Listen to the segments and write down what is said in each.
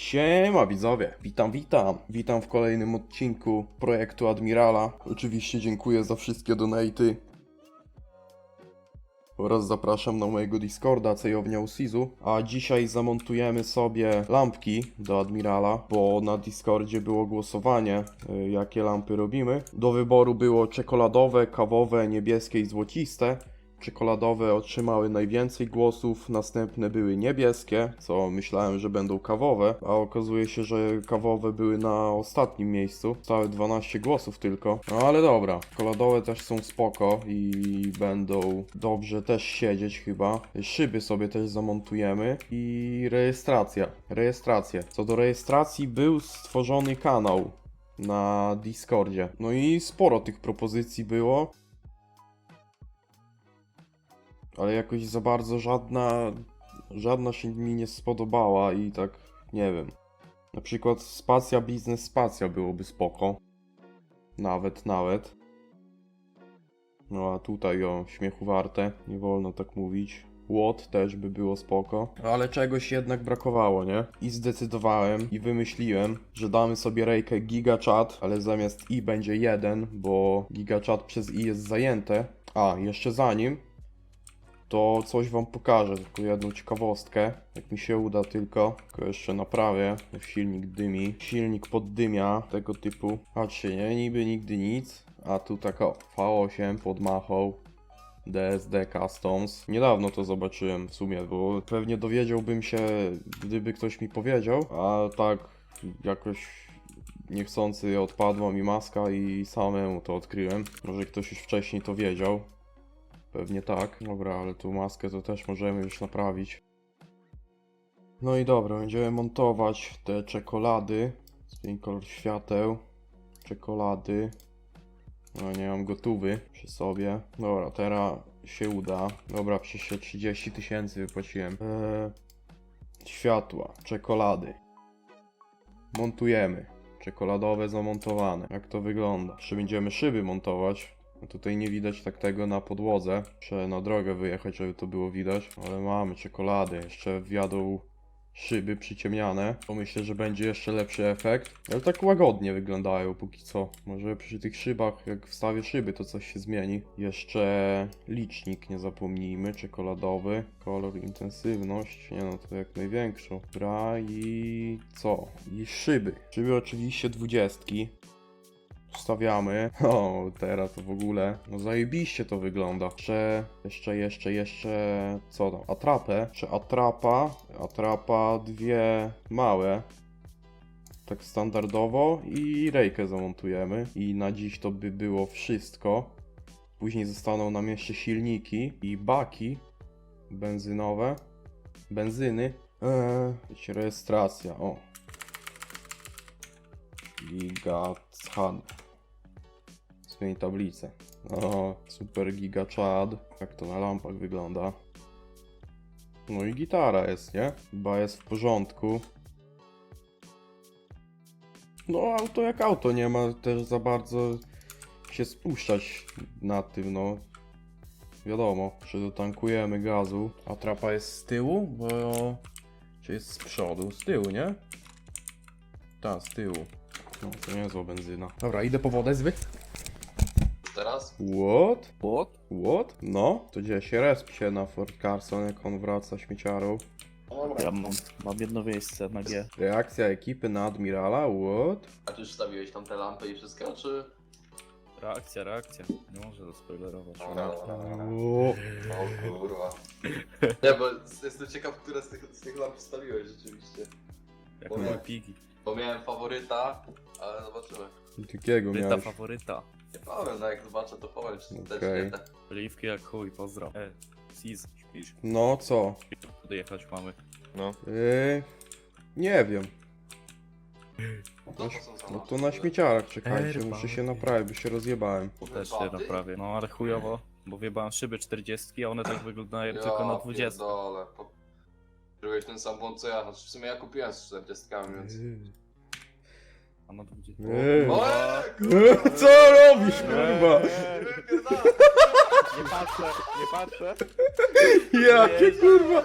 Siema widzowie, witam, witam. Witam w kolejnym odcinku projektu Admirala. Oczywiście dziękuję za wszystkie donaty. Oraz zapraszam na mojego Discorda, Cejownia Usizu. A dzisiaj zamontujemy sobie lampki do Admirala, bo na Discordzie było głosowanie, y, jakie lampy robimy. Do wyboru było czekoladowe, kawowe, niebieskie i złociste. Czekoladowe otrzymały najwięcej głosów, następne były niebieskie, co myślałem, że będą kawowe, a okazuje się, że kawowe były na ostatnim miejscu. Zostały 12 głosów tylko. No ale dobra, czekoladowe też są spoko i będą dobrze też siedzieć chyba. Szyby sobie też zamontujemy i rejestracja. Rejestracja. Co do rejestracji był stworzony kanał na Discordzie. No i sporo tych propozycji było. Ale jakoś za bardzo żadna, żadna się mi nie spodobała i tak nie wiem. Na przykład spacja biznes spacja byłoby spoko. Nawet, nawet. No a tutaj o śmiechu warte, nie wolno tak mówić. Łot też by było spoko. Ale czegoś jednak brakowało, nie? I zdecydowałem i wymyśliłem, że damy sobie rejkę gigachat, ale zamiast i będzie jeden, bo gigachat przez i jest zajęte. A, jeszcze zanim, to coś wam pokażę, tylko jedną ciekawostkę, jak mi się uda tylko, tylko jeszcze naprawię, silnik dymi, silnik poddymia, tego typu, patrzcie, nie, niby nigdy nic, a tu taka V8 pod machą, DSD Customs. Niedawno to zobaczyłem w sumie, bo pewnie dowiedziałbym się, gdyby ktoś mi powiedział, a tak jakoś niechcący odpadła mi maska i samemu to odkryłem. Może ktoś już wcześniej to wiedział. Pewnie tak. Dobra, ale tu maskę to też możemy już naprawić. No i dobra, będziemy montować te czekolady. Zmień kolor świateł. Czekolady. No nie mam gotówy przy sobie. Dobra, teraz się uda. Dobra, przecież się 30 tysięcy wypłaciłem. Eee, światła, czekolady. Montujemy. Czekoladowe zamontowane. Jak to wygląda? Jeszcze będziemy szyby montować. Tutaj nie widać tak tego na podłodze. Muszę na drogę wyjechać, żeby to było widać. Ale mamy czekolady. Jeszcze wjadą szyby przyciemniane. To myślę, że będzie jeszcze lepszy efekt. Ale tak łagodnie wyglądają póki co. Może przy tych szybach, jak wstawię szyby, to coś się zmieni. Jeszcze licznik, nie zapomnijmy. Czekoladowy. Kolor, intensywność. Nie no, to jak największą. Dobra i co? I szyby. Szyby oczywiście dwudziestki. Wstawiamy. O, teraz w ogóle. No zajebiście to wygląda. Jeszcze, jeszcze, jeszcze, jeszcze. Co tam? Atrapę. Czy atrapa? Atrapa dwie małe. Tak standardowo. I rejkę zamontujemy. I na dziś to by było wszystko. Później zostaną nam jeszcze silniki i baki benzynowe. Benzyny. Eee, rejestracja. O. Gigacan. Zmień tablicę. O, super giga chad. Jak to na lampach wygląda. No i gitara jest, nie? Chyba jest w porządku. No auto jak auto, nie ma też za bardzo się spuszczać na tym, no. Wiadomo, że dotankujemy gazu. A trapa jest z tyłu, bo... Czy jest z przodu? Z tyłu, nie? Tak, z tyłu. No, to niezła benzyna. Dobra, idę po wodę zwy. Teraz? What? What? What? No, to gdzie się resp się na Fort Carson, jak on wraca śmieciarą. Dobra. Ja mam, mam jedno miejsce na G. Reakcja ekipy na Admirala, what? A ty już stawiłeś tam te lampy i wszystko, czy? Reakcja, reakcja. Nie może to spoilerować. Dobra, dobra, dobra. O, kurwa. Nie, bo jestem ciekaw, które z tych, z tych lamp wstawiłeś rzeczywiście. Jak mój pigi. Bo miałem faworyta, ale zobaczymy. takiego Faworyta, miałeś. faworyta. Nie powiem, no jak zobaczę to powiem, czy to też Okej. nie te. Oliwki jak chuj, pozdro. E, Sis, śpisz? No co? Kudy jechać mamy? No. Yy, nie wiem. Co to za No to na śmieciarach czekajcie, Erba. muszę się naprawić, bo się rozjebałem. To też się naprawię. No ale chujowo, bo wjebałem szyby 40, a one tak wyglądają tylko na 20. pierdolę. Po... Zrobiłeś ten sam błąd co ja, znaczy w sumie ja kupiłem z 40, więc... A na 20. Eee. O, Eee, Co robisz, kurwa? Nie patrzę, nie patrzę. Jakie kurwa?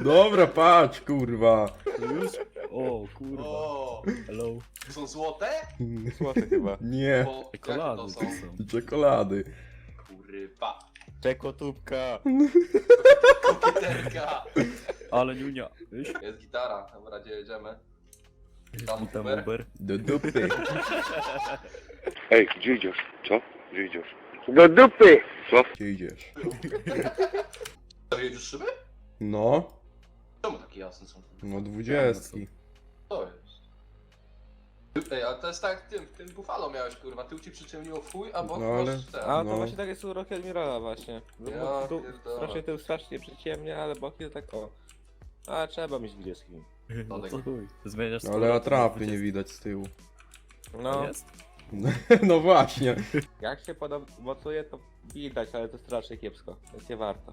Dobra, patrz, kurwa. Już? O, kurwa. O, Hello. to są złote? Złote chyba. Nie, Bo, jakie Czekolady to są? to są. czekolady. Kurwa. Czekotubka. Kokieterka. Ale niunia. Wiesz? Jest gitara, dobra, gdzie jedziemy? Tam Witam Uber. Uber. Do dupy. Ej, gdzie idziesz? Co? Gdzie idziesz? Do dupy! Co? Gdzie idziesz? Już szyby? No, Czemu takie jasne są? no dwudziestki. To jest. Ej, ale to jest tak jak tym, w tym Buffalo miałeś kurwa, tył ci przyciemniło chuj, a bok No, ale- masz ten. A to No. właśnie tak jest u Rocky Admirala właśnie. No, Ja bo tu pierdolę. strasznie tył strasznie przyciemnie, ale boki to tak o. A trzeba mieć dwudziestki. No to chuj. Zmieniasz Ale skórę, to atrapy będzie- nie widać z tyłu. No, Jest. No właśnie. jak się mocuje to widać, ale to strasznie kiepsko, więc nie warto.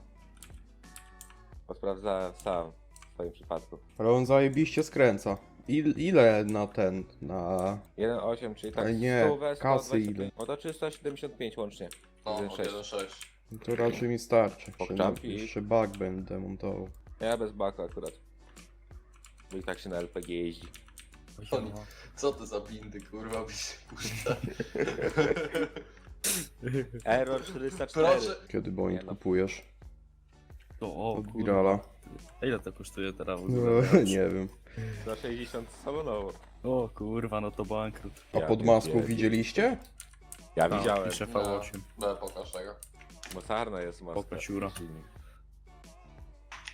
Bo sprawdzałem sam w swoim przypadku. Ale on zajebiście skręca. Il, ile na ten, na... 1,8, czyli tak Ale nie, 100 we kasy 125. ile? No to 375 łącznie. No, 1,6. 1.6. To raczej mi starczy. Jeszcze, jeszcze bug będę montował. Ja bez baku akurat. Bo i tak się na LPG jeździ. Oni- Co to za bindy kurwa mi się puszcza? Error 404. Proszę. Kiedy Nie no. kupujesz? To, o, Od kurwa. A Ile to kosztuje teraz w No, ogóle? nie wiem. Za 60 samonowo. O kurwa, no to bankrut. A Ja pod maską pierdzielę. widzieliście? Ja A, widziałem. Pisze No, V8. no pokaż tego. Mocarna jest maska. Spoko, siura. silnik.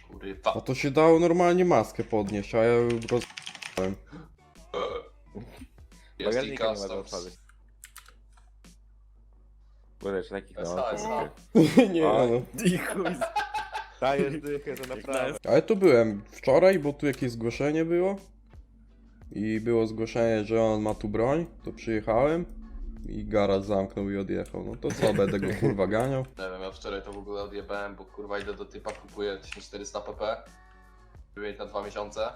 Kurwa. A to się dało normalnie maskę podnieść, a ja roz... Jest i Bagażnika nie ma do customs. takich SH, no. Nie no. I chuj. Dajesz dychę, to naprawdę. Ale to byłem wczoraj, bo tu jakieś zgłoszenie było. I było zgłoszenie, że on ma tu broń. To przyjechałem. I garaż zamknął i odjechał. No to co, będę go kurwa ganiał? Nie wiem, ja wczoraj to w ogóle odjebałem, bo kurwa idę do typa, kupuję 1400 pp. Wymienić na dwa miesiące.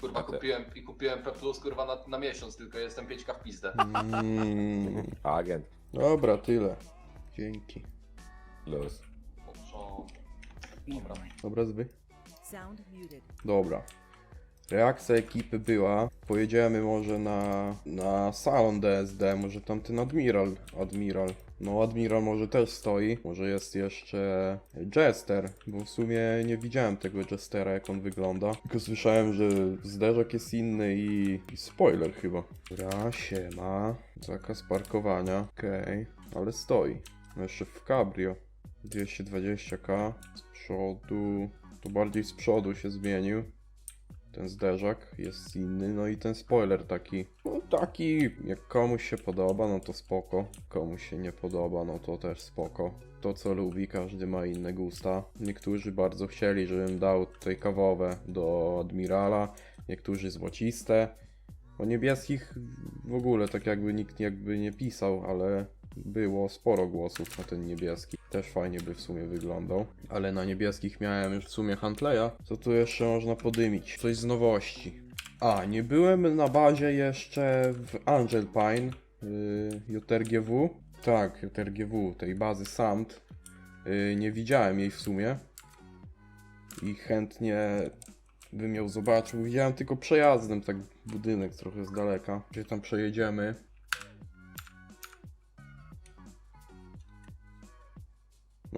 Kurwa kupiłem i kupiłem P plus kurwa na, na miesiąc, tylko jestem 5k w pizdę. Mm, Agent. dobra, tyle. Dzięki. Luz. O, Dobra. Dobra. Sound muted. Dobra. Reakcja ekipy była, pojedziemy może na, na salon DSD, może tam ten Admiral, Admiral. No Admiral może też stoi, może jest jeszcze Jester, bo w sumie nie widziałem tego Jestera jak on wygląda. Tylko słyszałem, że zderzak jest inny i, i spoiler chyba. Dobra, siema. Zakaz parkowania, okej, ale stoi. No jeszcze w cabrio. 220k z przodu, to bardziej z przodu się zmienił. Ten zderzak jest inny, no i ten spoiler taki, no taki, jak komuś się podoba, no to spoko, komuś się nie podoba, no to też spoko. To co lubi, każdy ma inne gusta. Niektórzy bardzo chcieli, żebym dał tutaj kawowe do Admirala, niektórzy złociste. O niebieskich w ogóle tak jakby nikt jakby nie pisał, ale było sporo głosów na ten niebieski. Też fajnie by w sumie wyglądał. Ale na niebieskich miałem już w sumie Huntleya. Co tu jeszcze można podymić? Coś z nowości. A, nie byłem na bazie jeszcze w Angel Pine yy, JRGW. Tak, JRGW, tej bazy SAMT. Yy, nie widziałem jej w sumie. I chętnie bym ją zobaczył. Widziałem tylko przejazdem, tak budynek trochę z daleka. Gdzie tam przejedziemy.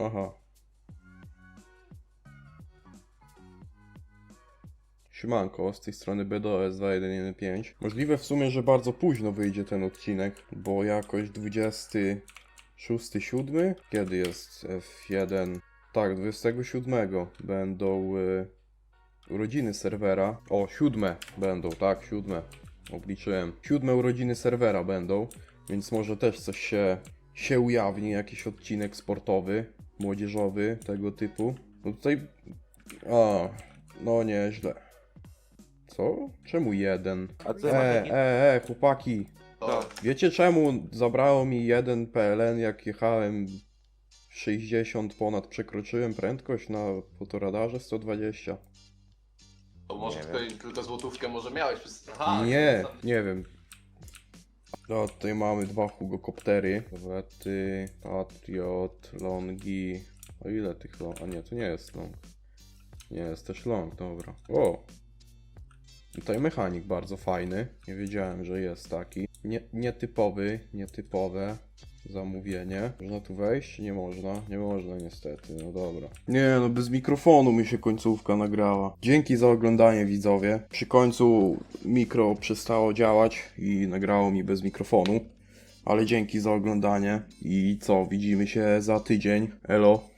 Aha. Siemanko, z tej strony BDOS 2115. Możliwe w sumie, że bardzo późno wyjdzie ten odcinek, bo jakoś 26.7? Kiedy jest F1? Tak, 27 będą y, urodziny serwera. O, siódme będą, tak, siódme. Obliczyłem. Siódme urodziny serwera będą, więc może też coś się, się ujawni, jakiś odcinek sportowy, młodzieżowy, tego typu. No tutaj... A, no nieźle. Co? Czemu jeden? A co E, e, e, chłopaki. To, Wiecie czemu zabrało mi jeden PLN, jak jechałem 60 ponad, przekroczyłem prędkość na fotoradarze 120? to może Nie tylko, tylko złotówkę może miałeś przez... Aha, nie, nie wiem. No, tutaj mamy dwa hugokoptery. Wety, Patriot, Longi. O ile tych long? A nie, to nie jest long. Nie, jest też long, dobra. O! Tutaj mechanik bardzo fajny. Nie wiedziałem, że jest taki. Nie, nietypowy, nietypowe zamówienie. Można tu wejść? Nie można. Nie można niestety, no dobra. Nie no, bez mikrofonu mi się końcówka nagrała. Dzięki za oglądanie widzowie. Przy końcu mikro przestało działać i nagrało mi bez mikrofonu. Ale dzięki za oglądanie i co, widzimy się za tydzień. Elo.